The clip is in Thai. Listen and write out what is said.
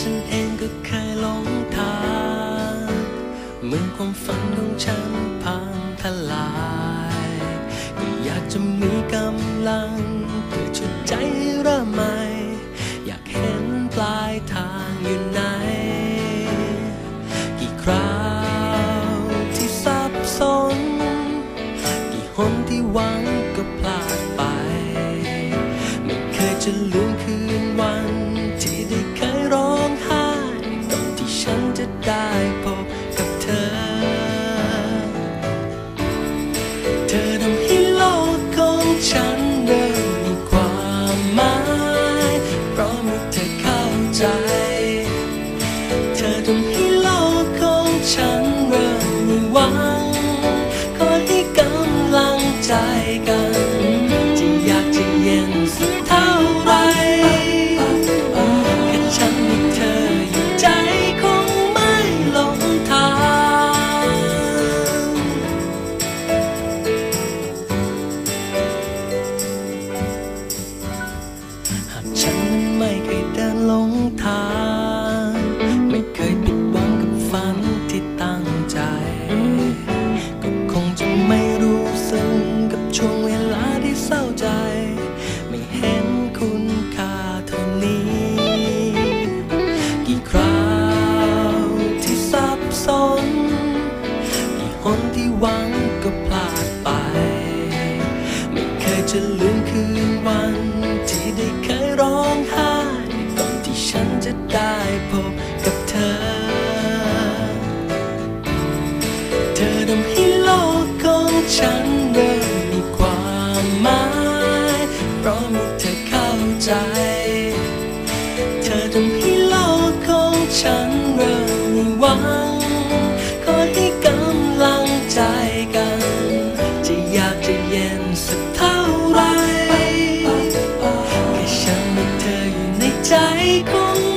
ฉันเองก็เคยหลงทางเมื่อความฝันของฉันพังทลายก็อยากจะมีกำลังเพื่อชุดใจเริ่มใหม่ อยากเห็นปลายทางอยู่ไหน กี่คราวที่สับสน ใจังก็พลาดไป ไม่เคยจะลืมคืนวัน ที่ได้เคยร้องไห้ก่อนที่ฉันจะได้พบกับเธอ เธอทำให้โลกของฉันเริ่มมีความหมาย เพราะมีเธอเข้าใจ เธอทำให้โลกของฉันเริ่มมีวัน 在空